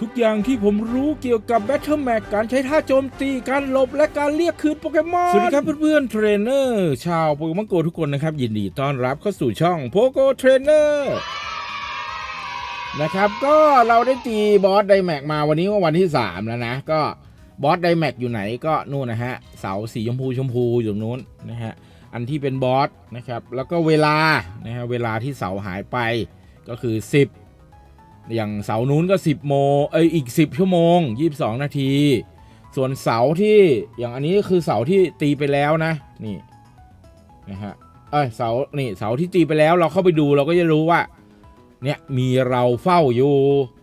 ทุกอย่างที่ผมรู้เกี่ยวกับ Battle Mag การใช้ท่าโจมตีการหลบและการเรียกคืนโปเกมอน สวัสดีครับเพื่อนๆเทรนเนอร์ชาวโปเกมอนโกทุกคนนะครับ ยินดีต้อนรับเข้าสู่ช่องโปโกเทรนเนอร์นะครับ ก็เราได้ตีบอสไดแม็กมาวันนี้ว่าวันที่ 3 แล้วนะ ก็บอสไดแม็กอยู่ไหนก็นู่นนะฮะ เสาสีชมพูชมพูอยู่ตรงนู้นนะฮะอันที่เป็นบอสนะครับแล้วก็เวลานะฮะเวลาที่เสาหายไปก็คือ 10 อย่างเสาร์นู้นก็ 10 โมงเอ้ยอีก 10 ชั่วโมง 22 นาที ส่วนเสาร์ที่อย่างอันนี้ก็คือเสาร์ที่ตีไปแล้วนะ นี่นะฮะเอ้ยเสาร์นี่เสาร์ที่ตีไปแล้วเราเข้าไปดูเราก็จะรู้ว่าเนี่ยมีเราเฝ้าอยู่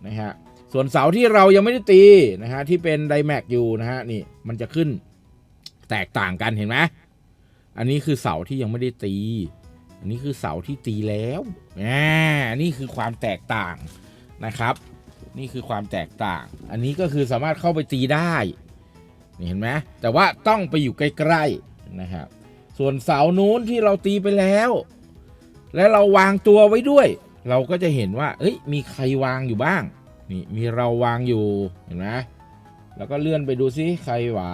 นะฮะส่วนเสาร์ที่เรายังไม่ได้ตีนะฮะที่เป็นไดแม็กอยู่นะฮะนี่มันจะขึ้นแตกต่างกันเห็นไหมอันนี้คือเสาร์ที่ยังไม่ได้ตี อันนี้คือเสาร์ที่ตีแล้วอ่านี่คือความแตกต่าง นะครับ นี่คือความแตกต่าง อันนี้ก็คือสามารถเข้าไปตีได้นี่เห็นไหมแต่ว่าต้องไปอยู่ใกล้ๆนะครับ ส่วนเสานู้นที่เราตีไปแล้ว และเราวางตัวไว้ด้วย เราก็จะเห็นว่า เอ้ย มีใครวางอยู่บ้าง นี่มีเราวางอยู่ เห็นไหมแล้วก็เลื่อนไปดูซิใครวา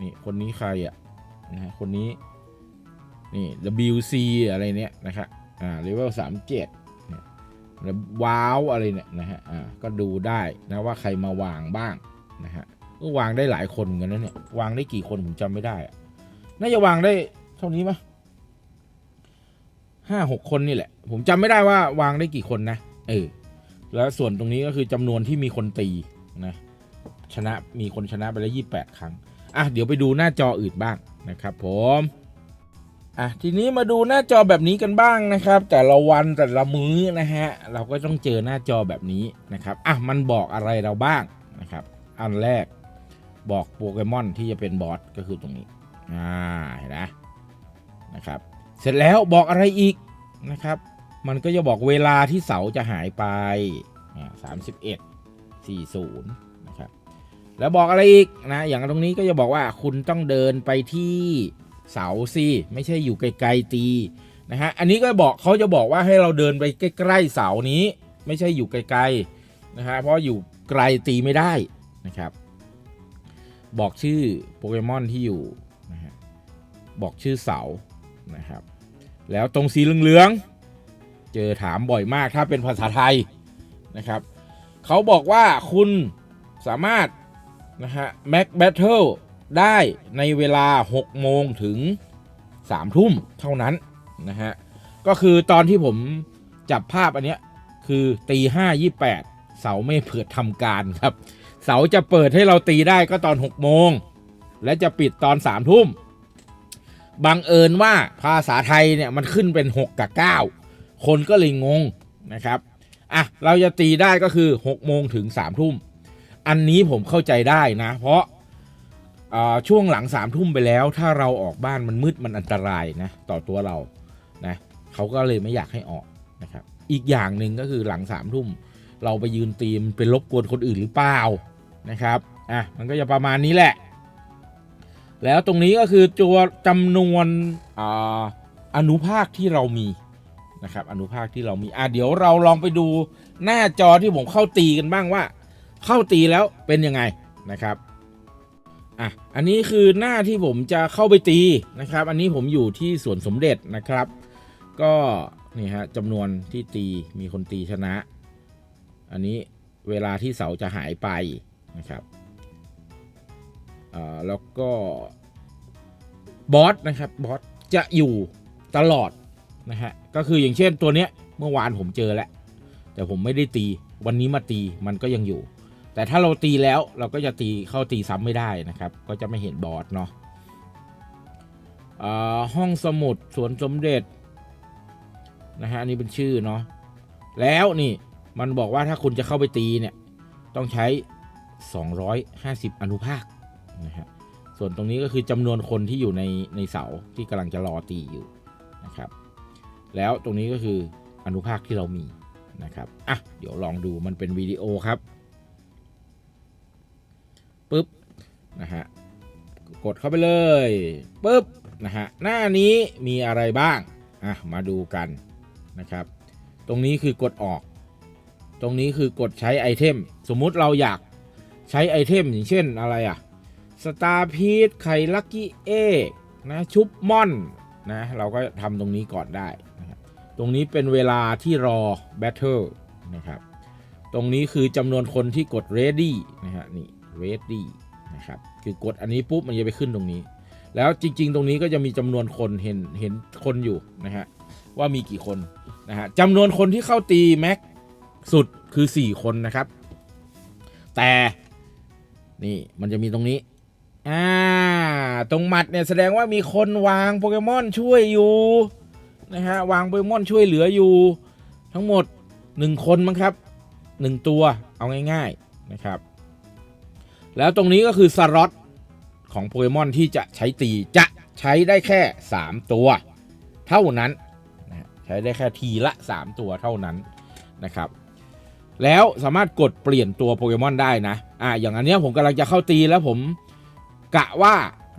นี่คนนี้ใครอะนะฮะคนนี้ นี่ WC อะไรเนี่ยนะครับอ่าเลเวลสามเจ็ด ว้าวอะไรเนี่ยนะฮะอ่าก็ดูได้นะว่าใครมาวางบ้างนะฮะก็วางได้หลายคนเหมือนกันนะเนี่ยวางได้กี่คนผมจำไม่ได้อะน่าจะวางได้เท่านี้มั้ยห้าหกคนนี่แหละ ผมจำไม่ได้ว่าวางได้กี่คนนะเออแล้วส่วนตรงนี้ก็คือจำนวนที่มีคนตีนะชนะมีคนชนะไปแล้วยี่แปดครั้งอะเดี๋ยวไปดูหน้าจออื่นบ้างนะครับผม อะทีนี้มาดูหน้าจอแบบนี้กันบ้างนะครับ แต่ละวันแต่ละมื้อนะฮะเราก็ต้องเจอหน้าจอแบบนี้นะครับอะมันบอกอะไรเราบ้างนะครับ อันแรกบอกโปเกมอนที่จะเป็นบอสก็คือตรงนี้อ่าเห็นไหมนะครับ เสร็จแล้วบอกอะไรอีกนะครับ มันก็จะบอกเวลาที่เสาจะหายไปอ่าสามสิบเอ็ดสี่ศูนย์นะครับแล้วบอกอะไรอีกนะอย่างตรงนี้ก็จะบอกว่าคุณต้องเดินไปที่ เสาสิไม่ใช่อยู่ไกลๆตีนะฮะอันนี้ก็บอกเขาจะบอกว่าให้เราเดินไปใกล้ๆเสานี้ ไม่ใช่อยู่ไกลๆนะฮะเพราะอยู่ไกลตีไม่ได้นะครับ บอกชื่อโปเกมอนที่อยู่นะฮะบอกชื่อเสานะครับ แล้วตรงสีเหลืองๆเจอถามบ่อยมากถ้าเป็นภาษาไทยนะครับเขาบอกว่าคุณสามารถนะฮะแม็กแบทเทิล ได้ในเวลา 6 โมงถึง 3 ทุ่มเท่านั้นนะฮะ ก็คือตอนที่ผมจับภาพอันเนี้ยคือตีห้ายี่แปดเสาไม่เปิดทำการครับ เสาจะเปิดให้เราตีได้ก็ตอน 6 โมง และจะปิดตอน 3 ทุ่มบังเอิญว่าภาษาไทยเนี่ยมันขึ้นเป็น 6 กับ 9 คนก็เลยงงนะครับอะเราจะตีได้ก็คือ 6 โมงถึง 3 ทุ่ม อันนี้ผมเข้าใจได้นะ เพราะ ช่วงหลัง3ทุ่มไปแล้ว ถ้าเราออกบ้านมันมืดมันอันตรายนะต่อตัวเรานะเขาก็เลยไม่อยากให้ออกนะครับอีกอย่างหนึ่งก็คือหลัง3ทุ่มเราไปยืนตีมเป็นรบกวนคนอื่นหรือเปล่านะครับอะมันก็จะประมาณนี้แหละ แล้วตรงนี้ก็คือตัวจำนวนออนุภาคที่เรามีนะครับอนุภาคที่เรามีอะเดี๋ยวเราลองไปดูหน้าจอที่ผมเข้าตีกันบ้างว่า เข้าตีแล้วเป็นยังไงนะครับ อะอันนี้คือหน้าที่ผมจะเข้าไปตีนะครับ อันนี้ผมอยู่ที่สวนสมเด็จนะครับ ก็นี่ฮะจำนวนที่ตีมีคนตีชนะ อันนี้เวลาที่เสาจะหายไปนะครับอ่าแล้วก็บอสนะครับบอสจะอยู่ตลอดนะฮะก็คืออย่างเช่นตัวเนี้ยเมื่อวานผมเจอแล้วแต่ผมไม่ได้ตีวันนี้มาตีมันก็ยังอยู่ แต่ถ้าเราตีแล้วเราก็จะตีเข้าตีซ้ำไม่ได้นะครับ ก็จะไม่เห็นบอสเนาะอ่าห้องสมุดสวนสมเด็จนะฮะอันนี้เป็นชื่อเนาะแล้วนี่มันบอกว่าถ้าคุณจะเข้าไปตีเนี่ย ต้องใช้ 250 อนุภาคนะฮะส่วนตรงนี้ก็คือจำนวนคนที่อยู่ในในเสาที่กำลังจะรอตีอยู่นะครับ แล้วตรงนี้ก็คืออนุภาคที่เรามีนะครับอะเดี๋ยวลองดูมันเป็นวิดีโอครับ ปุ๊บนะฮะกดเข้าไปเลยปุ๊บนะฮะหน้านี้มีอะไรบ้างอะมาดูกันนะครับ ตรงนี้คือกดออก ตรงนี้คือกดใช้ไอเทม สมมุติเราอยากใช้ไอเทม อย่างเช่นอะไรอะสตาร์พีทไข่ลักกี้เอกนะชุบม่อนนะเราก็ทำตรงนี้ก่อนได้นะครับตรงนี้เป็นเวลาที่รอแบทเทิลนะครับ ตรงนี้คือจำนวนคนที่กด ready นะฮะนี่ ready นะครับ คือกดอันนี้ปุ๊บมันจะไปขึ้นตรงนี้ แล้วจริง ๆ ตรงนี้ก็จะมีจำนวนคนเห็นเห็นคนอยู่นะฮะว่ามีกี่คนนะฮะจำนวนคนที่เข้าตีแม็กสุดคือ 4 คนนะครับ แต่นี่มันจะมีตรงนี้อ่าตรงหมัดเนี่ยแสดงว่ามีคนวางโปเกมอนช่วยอยู่นะฮะวางโปเกมอนช่วยเหลืออยู่ ทั้งหมด 1 คนมั้งครับ 1 ตัวเอาง่าย ๆนะครับ แล้วตรงนี้ก็คือสล็อตของโปเกมอนที่จะใช้ตีจะใช้ได้แค่ 3 ตัว เท่านั้นนะใช้ได้แค่ทีละ 3 ตัวเท่านั้นนะครับ แล้วสามารถกดเปลี่ยนตัวโปเกมอนได้นะอ่าอย่างอันเนี้ยผมกำลังจะเข้าตีแล้วผมกะว่า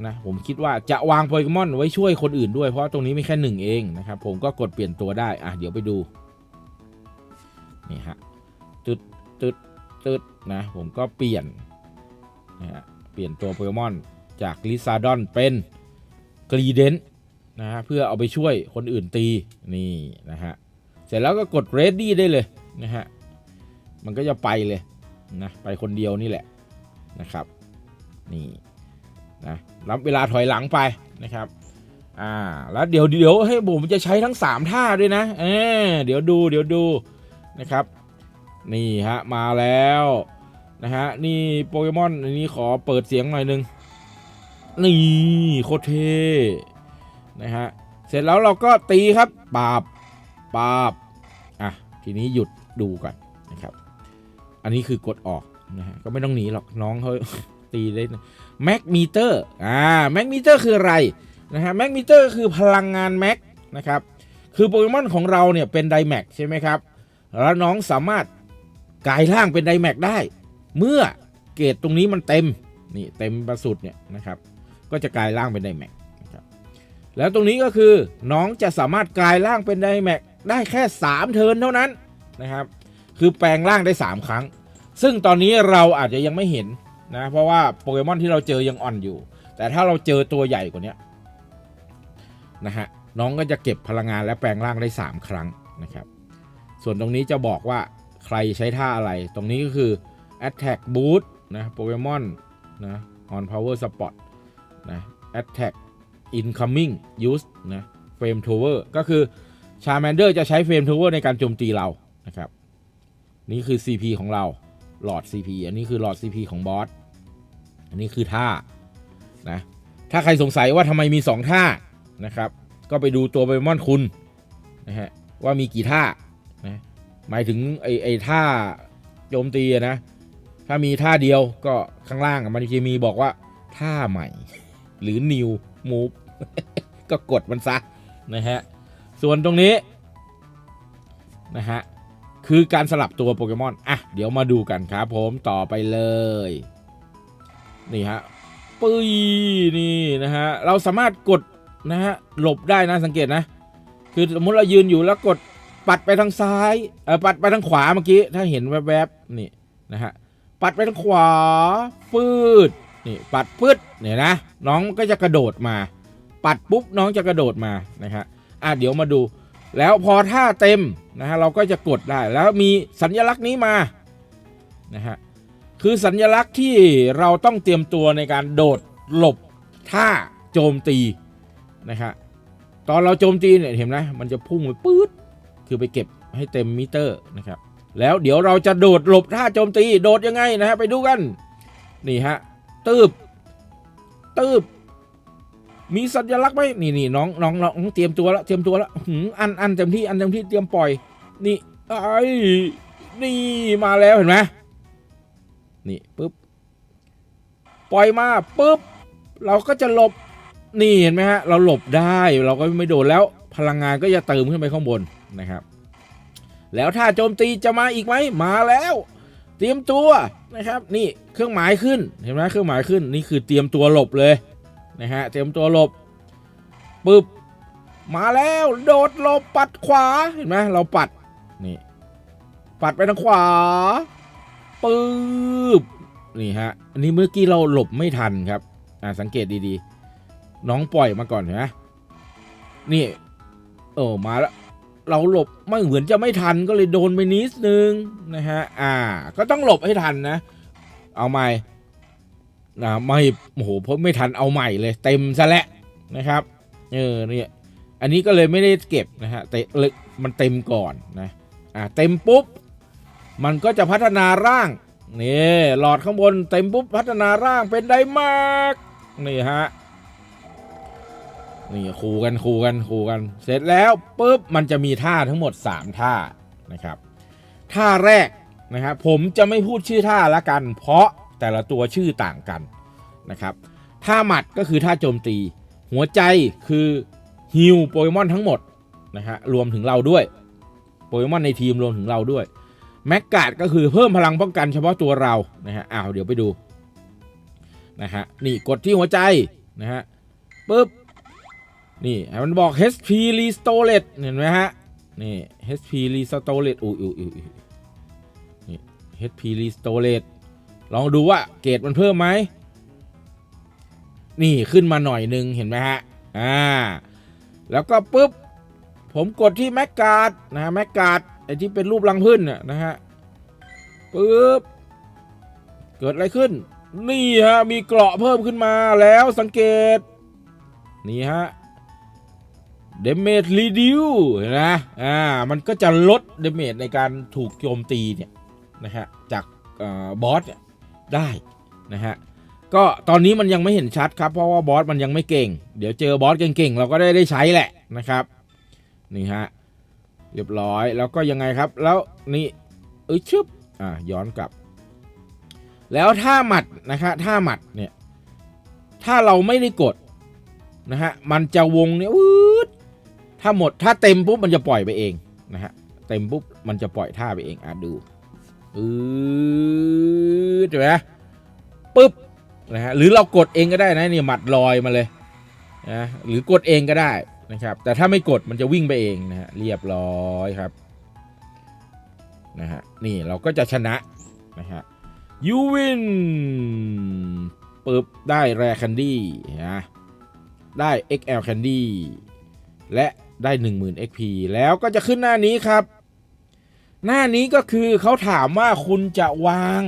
นะผมคิดว่าจะวางโปเกมอนไว้ช่วยคนอื่นด้วยเพราะตรงนี้มีแค่หนึ่งเองนะครับ ผมก็กดเปลี่ยนตัวได้อะเดี๋ยวไปดูนี่ฮะตึดตึดตึดนะผมก็เปลี่ยน นะฮะเปลี่ยนตัวโปเกมอนจากลิซาดอนเป็นกรีเดนนะฮะเพื่อเอาไปช่วยคนอื่นตีนี่นะฮะเสร็จแล้วก็กด ready ได้เลยนะฮะมันก็จะไปเลยนะไปคนเดียวนี่แหละนะครับนี่นะรับเวลาถอยหลังไปนะครับอ่าแล้วเดี๋ยวเดี๋ยวให้ผมจะใช้ทั้ง 3 ท่าด้วยนะเออเดี๋ยวดูเดี๋ยวดูนะครับนี่ฮะมาแล้ว นะฮะนี่โปเกมอนอันนี้ขอเปิดเสียงหน่อยหนึงนี่โคตรเท่นะฮะเสร็จแล้วเราก็ตีครับปาบปาบอะทีนี้หยุดดูก่อนนะครับ อันนี้คือกดออกนะฮะก็ไม่ต้องหนีหรอกน้องเขาตีได้แม็กมิเตอร์อ่าแม็กมิเตอร์คืออะไรนะฮะแม็กมิเตอร์คือพลังงานแม็กนะครับคือโปเกมอนของเราเนี่ยเป็นไดแม็กใช่ไหมครับแล้วน้องสามารถกลายร่างเป็นไดแม็กได้ เมื่อเกรดตรงนี้มันเต็มนี่เต็มประสุดเนี่ยนะครับ ก็จะกลายร่างเป็นไดแม็กนะครับแล้วตรงนี้ก็คือน้องจะสามารถกลายร่างเป็นไดแม็กได้แค่ 3 เทิร์นเท่านั้นนะครับ คือแปลงร่างได้ 3 ครั้ง ซึ่งตอนนี้เราอาจจะยังไม่เห็นนะเพราะว่าโปเกมอนที่เราเจอยังอ่อนอยู่ แต่ถ้าเราเจอตัวใหญ่กว่านี้นะฮะน้องก็จะเก็บพลังงานและแปลงร่างได้ 3 ครั้งนะครับ ส่วนตรงนี้จะบอกว่าใครใช้ท่าอะไร ตรงนี้ก็คือ attack boost นะโปเกมอนนะ on power spot นะ attack incoming use นะ frame tower ก็คือ Charmander จะใช้ frame tower ในการโจมตีเรานะครับ นี่คือ CP ของเราหลอด CP อันนี้คือหลอด CP ของบอสอันนี้คือท่านะถ้าใครสงสัยว่าทำไมมี 2 ท่านะครับ ก็ไปดูตัวโปเกมอนคุณนะฮะว่ามีกี่ท่านะหมายถึงไอไอท่าโจมตีนะ ถ้ามีท่าเดียวก็ข้างล่างมันจะมีบอกว่าท่าใหม่ หรือ new move ก็กดมันซะนะฮะ ส่วนตรงนี้นะฮะ คือการสลับตัวโปเกมอน อะ เดี๋ยวมาดูกันครับผมต่อไปเลย นี่ฮะปุ้ยนี่นะฮะ เราสามารถกดนะฮะหลบได้นะสังเกตนะ คือสมมติเรายืนอยู่แล้วกดปัดไปทางซ้ายเออปัดไปทางขวาเมื่อกี้ ถ้าเห็นแวบๆนี่นะฮะ ปัดไปทางขวาฟืดนี่ปัดพืดเนี่ยนะ น้องก็จะกระโดดมา ปัดปุ๊บน้องจะกระโดดมานะฮะอะเดี๋ยวมาดู แล้วพอท่าเต็มนะฮะเราก็จะกดได้แล้วมีสัญลักษณ์นี้มานะฮะคือสัญลักษณ์ที่เราต้องเตรียมตัวในการโดดหลบท่าโจมตีนะฮะตอนเราโจมตีเนี่ยเห็นไหมมันจะพุ่งไปปื๊ดคือไปเก็บให้เต็มมิเตอร์นะครับ แล้วเดี๋ยวเราจะโดดหลบท่าโจมตีโดดยังไงนะฮะไปดูกันนี่ฮะตืบตืบมีสัญลักษณ์ไหมนี่นี่น้องน้องน้องเตรียมตัวแล้วเตรียมตัวแล้วหืมอันอันเต็มที่อันเต็มที่เตรียมปล่อย นี่ไอ้นี่มาแล้วเห็นไหมนี่ปุ๊บปล่อยมาปุ๊บเราก็จะหลบนี่เห็นไหมฮะเราหลบได้เราก็ไม่โดนแล้วพลังงานก็จะเติมขึ้นไปข้างบนนะครับ แล้วถ้าโจมตีจะมาอีกไหมมาแล้ว เตรียมตัวนะครับนี่เครื่องหมายขึ้นเห็นไหมเครื่องหมายขึ้นนี่คือเตรียมตัวหลบเลยนะฮะเตรียมตัวหลบปึ๊บมาแล้วโดดหลบปัดขวาเห็นไหมเราปัดนี่ปัดไปทางขวาปึ๊บนี่ฮะอันนี้เมื่อกี้เราหลบไม่ทันครับอ่าสังเกตดีๆ น้องปล่อยมาก่อนเห็นไหมนี่โอ้มาแล้ว เราหลบไม่เหมือนจะไม่ทันก็เลยโดนไปนิดนึงนะฮะอ่า ก็ต้องหลบให้ทันนะ เอาใหม่นะไม่โอ้โหเพราะไม่ทันเอาใหม่เลย เต็มซะแล้วนะครับเออเนี่ยอันนี้ก็เลยไม่ได้เก็บนะฮะแต่เลยมันเต็มก่อนนะอ่าเต็มปุ๊บมันก็จะพัฒนาร่างนี่หลอดข้างบนเต็มปุ๊บพัฒนาร่างเป็นไดมากนี่ฮะ นี่คูกันคูกันคูกัน เสร็จแล้วปุ๊บมันจะมีท่าทั้งหมด 3 ท่านะครับ ท่าแรกนะครับผมจะไม่พูดชื่อท่าละกัน เพราะแต่ละตัวชื่อต่างกันนะครับ ท่าหมัดก็คือท่าโจมตี หัวใจคือฮิวโปเกมอนทั้งหมดนะฮะรวมถึงเราด้วยโปเกมอนในทีมรวมถึงเราด้วยแม็กกาดก็คือเพิ่มพลังป้องกันเฉพาะตัวเรานะฮะอ้าวเดี๋ยวไปดูนะฮะนี่กดที่หัวใจนะฮะปุ๊บ นี่มันบอก HP Restore เห็นไหมฮะ นี่ HP Restore อุ้ยอุ้ยอุ้ยอุยนี่ HP Restore ลองดูว่าเกรดมันเพิ่มไหม นี่ขึ้นมาหน่อยนึงเห็นไหมฮะ อ่า แล้วก็ปุ๊บ ผมกดที่แม็กกาดนะฮะแม็กกาดไอที่เป็นรูปรังพึ่นนะฮะปุ๊บ เกิดอะไรขึ้น นี่ฮะ มีเกราะเพิ่มขึ้นมาแล้วสังเกต นี่ฮะ เดเมจรีดิวเห็นไหมอ่ามันก็จะลดเดเมจในการถูกโจมตีเนี่ยนะฮะจากออบอสเนี่ยได้นะฮะก็ตอนนี้มันยังไม่เห็นชัดครับ เพราะว่าบอสมันยังไม่เก่ง เดี๋ยวเจอบอสเก่งๆ เราก็ได้ได้ใช้แหละนะครับนี่ฮะเรียบร้อยแล้วก็ยังไงครับ แล้วนี่เอ้ยชึบอ่าย้อนกลับ แล้วถ้าหมัดนะครับถ้าหมัดเนี่ยถ้าเราไม่ได้กดนะฮะมันจะวงเนี่ยวืด ถ้าหมดถ้าเต็มปุ๊บมันจะปล่อยไปเองนะฮะเต็มปุ๊บมันจะปล่อยท่าไปเองอะดูอืดเห็นไหมปุ๊บนะฮะหรือเรากดเองก็ได้นะนี่หมัดลอยมาเลยนะหรือกดเองก็ได้นะครับ แต่ถ้าไม่กดมันจะวิ่งไปเองนะฮะเรียบร้อยครับนะฮะนี่เราก็จะชนะนะฮะยูวินปึ๊บได้แรคันดี้นะได้ XL Candy และ ได้ 10,000 XP แล้วก็จะขึ้นหน้านี้ครับ หน้านี้ก็คือเขาถามว่าคุณจะวาง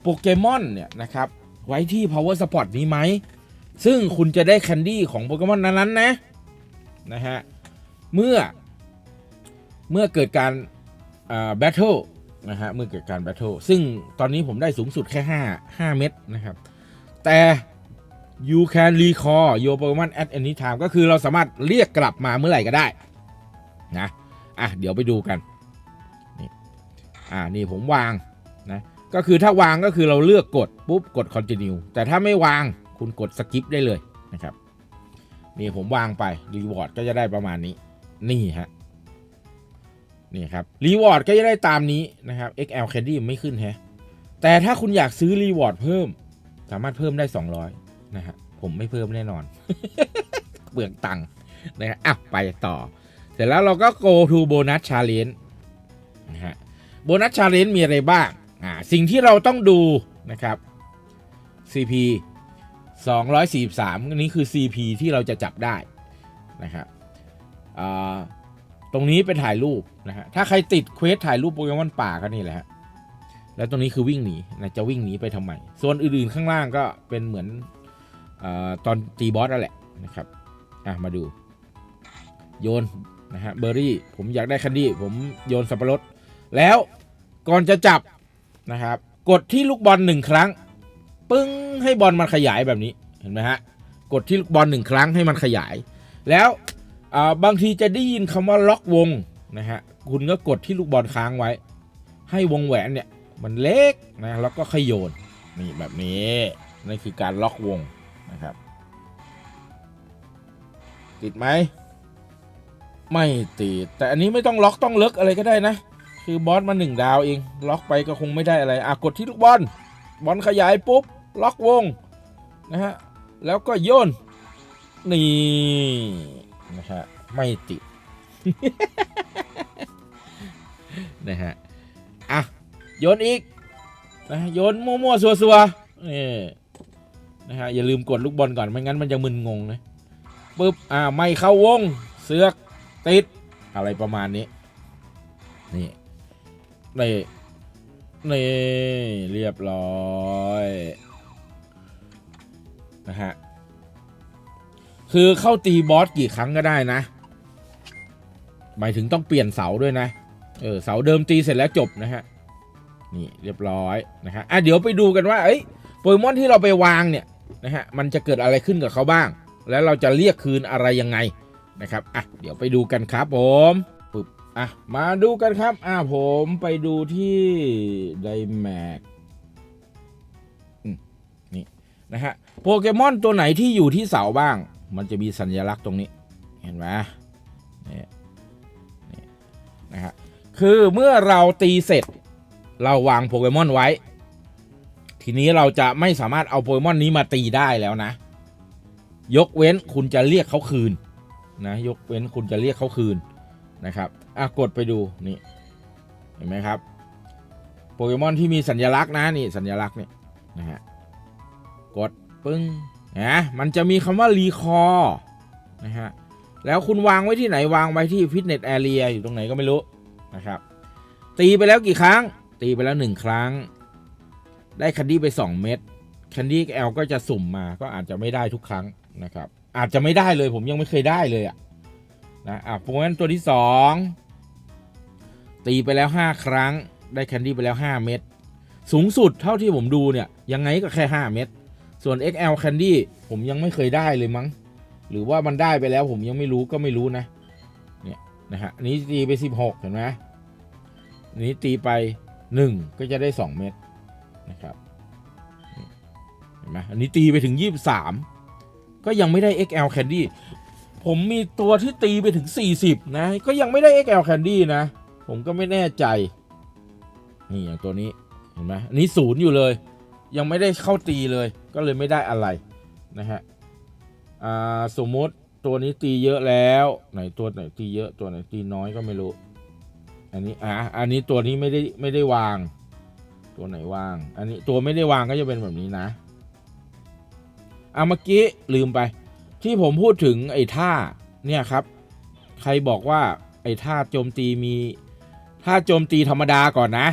โปเกมอนเนี่ยนะครับ ไว้ที่ Power Spot นี้ไหม ซึ่งคุณจะได้แคนดี้ของโปเกมอนนั้นๆนะนะฮะ เมื่อเมื่อเกิดการแบทเทิลนะฮะเมื่อเกิดการแบทเทิลซึ่งตอนนี้ผมได้สูงสุดแค่ 5 5 เม็ดนะครับ แต่ you can recall your Pokemon at any time ก็คือเราสามารถเรียกกลับมาเมื่อไหร่ก็ได้นะอะเดี๋ยวไปดูกันนี่อ่านี่ผมวางนะก็คือถ้าวางก็คือเราเลือกกดปุ๊บกด continue แต่ถ้าไม่วางคุณกด skip ได้เลยนะครับนี่ผมวางไป reward ก็จะได้ประมาณนี้นี่ฮะนี่ครับ reward ก็จะได้ตามนี้นะครับ XL Candy ไม่ขึ้นแฮะแต่ถ้าคุณอยากซื้อ reward เพิ่ม สามารถเพิ่มได้ 200 นะฮะผมไม่เพิ่มแน่นอนเปลืองตังค์นะฮะอะไปต่อ เสร็จแล้วเราก็ go to bonus challenge นะฮะ bonus challenge มีอะไรบ้างอ่าสิ่งที่เราต้องดูนะครับ CP 243อันนี้คือ CP ที่เราจะจับได้นะครับตรงนี้เป็นถ่ายรูปนะฮะถ้าใครติดเควสถ่ายรูปโปเกมอนป่าก็นี่แหละฮะแล้วตรงนี้คือวิ่งหนีนะจะวิ่งหนีไปทำไม ส่วนอื่นๆข้างล่างก็เป็นเหมือน ตอนตีบอสนั่นแหละนะครับอะมาดู โยนนะฮะเบอร์รี่ ผมอยากได้คันดี้ผมโยนสับปะรด แล้วก่อนจะจับนะครับ กดที่ลูกบอลหนึ่งครั้ง ปึ้งให้บอลมันขยายแบบนี้เห็นไหมฮะกดที่ลูกบอลหนึ่งครั้งให้มันขยาย แล้วบางทีจะได้ยินคำว่าล็อกวงนะฮะคุณก็กดที่ลูกบอลค้างไว้ ให้วงแหวนเนี่ยมันเล็กนะแล้วก็ขยโยนนี่แบบนี้นั่นคือการล็อกวง นะครับ ติดไหม ไม่ติด แต่อันนี้ไม่ต้องล็อกต้องเลิกอะไรก็ได้นะ คือบอสมาหนึ่งดาวเอง ล็อกไปก็คงไม่ได้อะไร อะกดที่ลูกบอล บอลขยายปุ๊บ ล็อกวง นะฮะ แล้วก็โยน นี่ นะฮะ ไม่ติด นะฮะ อะ โยนอีก นะ โยนมั่วๆซัวๆนี่ นะฮะอย่าลืมกดลูกบอลก่อนไม่งั้นมันจะมึนงงนะปุ๊บอ่าไม่เข้าวงเสือกติดอะไรประมาณนี้นี่นี่นี่เรียบร้อยนะฮะคือเข้าตีบอสกี่ครั้งก็ได้นะ หมายถึงต้องเปลี่ยนเสาด้วยนะ เออเสาเดิมตีเสร็จแล้วจบนะฮะ นี่เรียบร้อยนะฮะ อะเดี๋ยวไปดูกันว่า เอ้ยโปเกมอนที่เราไปวางเนี่ย นะฮะมันจะเกิดอะไรขึ้นกับเขาบ้าง แล้วเราจะเรียกคืนอะไรยังไงนะครับอะเดี๋ยวไปดูกันครับผมปึ๊บอะมาดูกันครับอะผมไปดูที่ไดแม็กนี่นะฮะโปเกมอนตัวไหนที่อยู่ที่เสาบ้าง มันจะมีสัญลักษณ์ตรงนี้ เห็นไหมนี่นี่นะฮะคือเมื่อเราตีเสร็จ เราวางโปเกมอนไว้ ทีนี้เราจะไม่สามารถเอาโปเกมอนนี้มาตีได้แล้วนะ ยกเว้นคุณจะเรียกเขาคืนนะยกเว้นคุณจะเรียกเขาคืนนะครับอะกดไปดูนี่เห็นไหมครับโปเกมอนที่มีสัญลักษณ์นะนี่สัญลักษณ์เนี่ยนะฮะกดปึ้งนะมันจะมีคำว่ารีคอร์นะฮะแล้วคุณวางไว้ที่ไหนวางไว้ที่ฟิตเนสแอเรียอยู่ตรงไหนก็ไม่รู้นะครับตีไปแล้วกี่ครั้ง ตีไปแล้วหนึ่งครั้ง ได้คันดี้ไป 2 เม็ดคันดี้แอลก็จะสุ่มมาก็อาจจะไม่ได้ทุกครั้งนะครับ อาจจะไม่ได้เลยผมยังไม่เคยได้เลยอะนะอะโปเกมอนตัวที่ 2 ตีไปแล้ว 5 ครั้ง ได้คันดี้ไปแล้ว 5 เม็ดสูงสุดเท่าที่ผมดูเนี่ย ยังไงก็แค่ 5 เม็ดส่วน XL Candy ผมยังไม่เคยได้เลยมั้ง หรือว่ามันได้ไปแล้วผมยังไม่รู้ก็ไม่รู้นะ เนี่ยนะฮะนี้ตีไป 16 เห็นไหมนนี้ตีไป 1 ก็จะได้ 2 เม็ด นะครับเห็นไหมอันนี้ตีไปถึง 23 ก็ยังไม่ได้ XL Candy ผมมีตัวที่ตีไปถึง 40 นะ ก็ยังไม่ได้ XL Candy นะ ผมก็ไม่แน่ใจ นี่อย่างตัวนี้ เห็นไหมอันนี้ศูนย์อยู่เลย ยังไม่ได้เข้าตีเลย ก็เลยไม่ได้อะไรนะฮะอ่าสมมติตัวนี้ตีเยอะแล้วไหนตัวไหนตีเยอะตัวไหนตีน้อยก็ไม่รู้ อันนี้อะอันนี้ตัวนี้ไม่ได้ไม่ได้วาง ตัวไหนว่าง อันนี้ตัวไม่ได้วางก็จะเป็นแบบนี้นะอะเมื่อกี้ลืมไป ที่ผมพูดถึงไอ้ท่าเนี่ยครับ ใครบอกว่าไอ้ท่าโจมตีมีท่าโจมตีธรรมดาก่อนนะ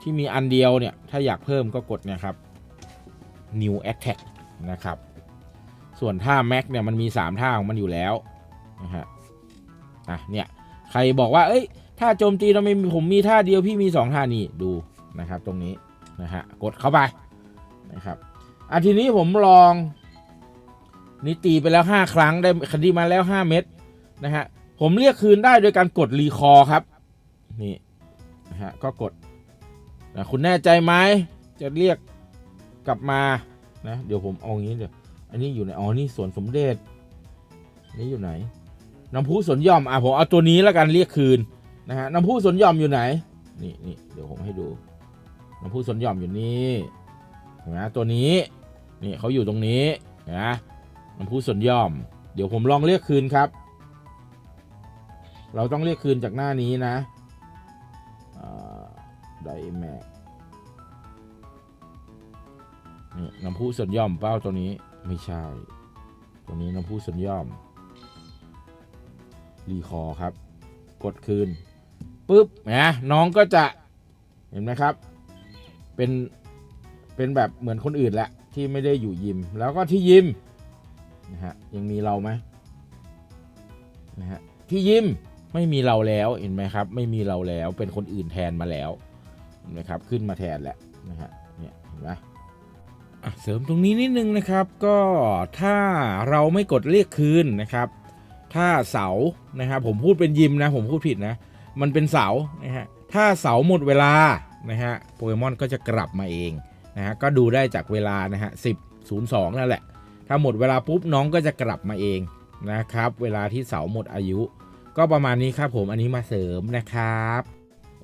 ที่มีอันเดียวเนี่ย ถ้าอยากเพิ่มก็กดเนี่ยครับ new attack นะครับ ส่วนท่าแม็กเนี่ยมันมี 3 ท่าของมันอยู่แล้วนะฮะอะเนี่ยใครบอกว่าเอ้ยท่าโจมตีทำไมผมมีท่าเดียวพี่มี 2 ท่านี่ดู นะครับตรงนี้นะฮะกดเข้าไปนะครับอะทีนี้ผมลองนี่ตีไปแล้ว 5 ครั้งได้คันดีมาแล้ว 5 เม็ดนะฮะผมเรียกคืนได้โดยการกดรีคอร์ครับนี่นะฮะก็กดนะคุณแน่ใจไหมจะเรียกกลับมานะเดี๋ยวผมเอาอย่างนี้เดี๋ยวอันนี้อยู่ในอ๋อนี่สวนสมเด็จนี่อยู่ไหนน้ำพุสวนย่อมอะผมเอาตัวนี้แล้วกันเรียกคืนนะฮะน้ำพุสวนย่อมอยู่ไหนนี่นี่เดี๋ยวผมให้ดู น้ำพุสนหย่อมอยู่นี่เห็นไหมตัวนี้นี่เขาอยู่ตรงนี้นะน้ำพุสนหย่อม เดี๋ยวผมลองเรียกคืนครับ เราต้องเรียกคืนจากหน้านี้นะไดแม็กนี่น้ำพุสนย่อมเป้าตัวนี้ไม่ใช่ ตัวนี้น้ำพุสนย่อม รีคอครับ กดคืนปุ๊บนะน้องก็จะเห็นไหมครับ เป็นเป็นแบบเหมือนคนอื่นแหละที่ไม่ได้อยู่ยิม แล้วก็ที่ยิมนะฮะยังมีเราไหมนะฮะที่ยิมไม่มีเราแล้วเห็นไหมครับ ไม่มีเราแล้วเป็นคนอื่นแทนมาแล้วเห็นไหมครับขึ้นมาแทนแล้วนะฮะเนี่ยเห็นไหมอะเสริมตรงนี้นิดนึงนะครับก็ถ้าเราไม่กดเรียกคืนนะครับ ถ้าเสานะครับผมพูดเป็นยิมนะผมพูดผิดนะ มันเป็นเสานะฮะถ้าเสาหมดเวลา นะฮะโปเกมอนก็จะกลับมาเองนะฮะก็ดูได้จากเวลานะฮะสิบศูนย์สองนั่นแหละ ถ้าหมดเวลาปุ๊บน้องก็จะกลับมาเองนะครับ เวลาที่เสาหมดอายุ ก็ประมาณนี้ครับผมอันนี้มาเสริมนะครับ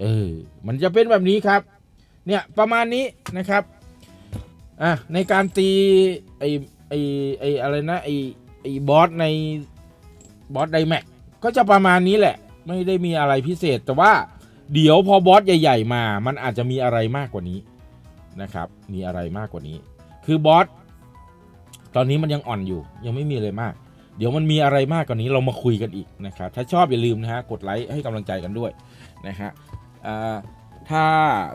เออมันจะเป็นแบบนี้ครับเนี่ยประมาณนี้นะครับอะในการตีไอไอไออะไรนะไอไอบอสในบอสไดแม็กก็จะประมาณนี้แหละ ไม่ได้มีอะไรพิเศษแต่ว่า เดี๋ยวพอบอสใหญ่ ๆ มา มันอาจจะมีอะไรมากกว่านี้นะครับ มีอะไรมากกว่านี้ คือบอสตอนนี้มันยังอ่อนอยู่ ยังไม่มีอะไรมาก เดี๋ยวมันมีอะไรมากกว่านี้เรามาคุยกันอีกนะครับ ถ้าชอบอย่าลืมนะฮะกดไลค์ให้กำลังใจกันด้วยนะฮะถ้า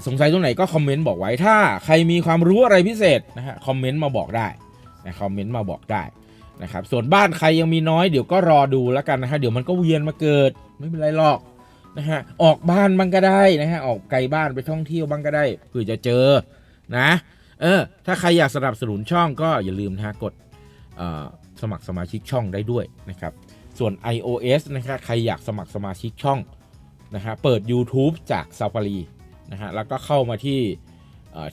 สงสัยตรงไหนก็คอมเมนต์บอกไว้ถ้าใครมีความรู้อะไรพิเศษนะฮะคอมเมนต์มาบอกได้นะคอมเมนต์มาบอกได้นะครับส่วนบ้านใครยังมีน้อยเดี๋ยวก็รอดูแล้วกันนะฮะเดี๋ยวมันก็เวียนมาเกิดไม่เป็นไรหรอก นะฮะออกบ้านบ้างก็ได้นะฮะออกไกลบ้านไปท่องเที่ยวบ้างก็ได้เผื่อจะเจอนะเออถ้าใครอยากสนับสนุนช่องก็อย่าลืมนะฮะกดสมัครสมาชิกช่องได้ด้วยนะครับส่วน iOS นะครับใครอยากสมัครสมาชิกช่องนะฮะเปิด YouTube จาก Safari นะฮะแล้วก็เข้ามาที่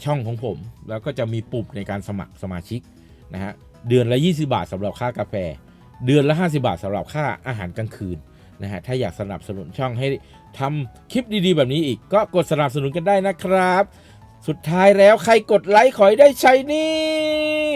ช่องของผม แล้วก็จะมีปุ่มในการสมัครสมาชิกนะฮะเดือนละ 20 บาทสำหรับค่ากาแฟ เดือนละ 50 บาทสำหรับค่าอาหารกลางคืน นะฮะถ้าอยากสนับสนุนช่องให้ทำคลิปดีๆ แบบนี้อีก ก็กดสนับสนุนกันได้นะครับ สุดท้ายแล้วใครกดไลค์ขอให้ได้ใช้นี่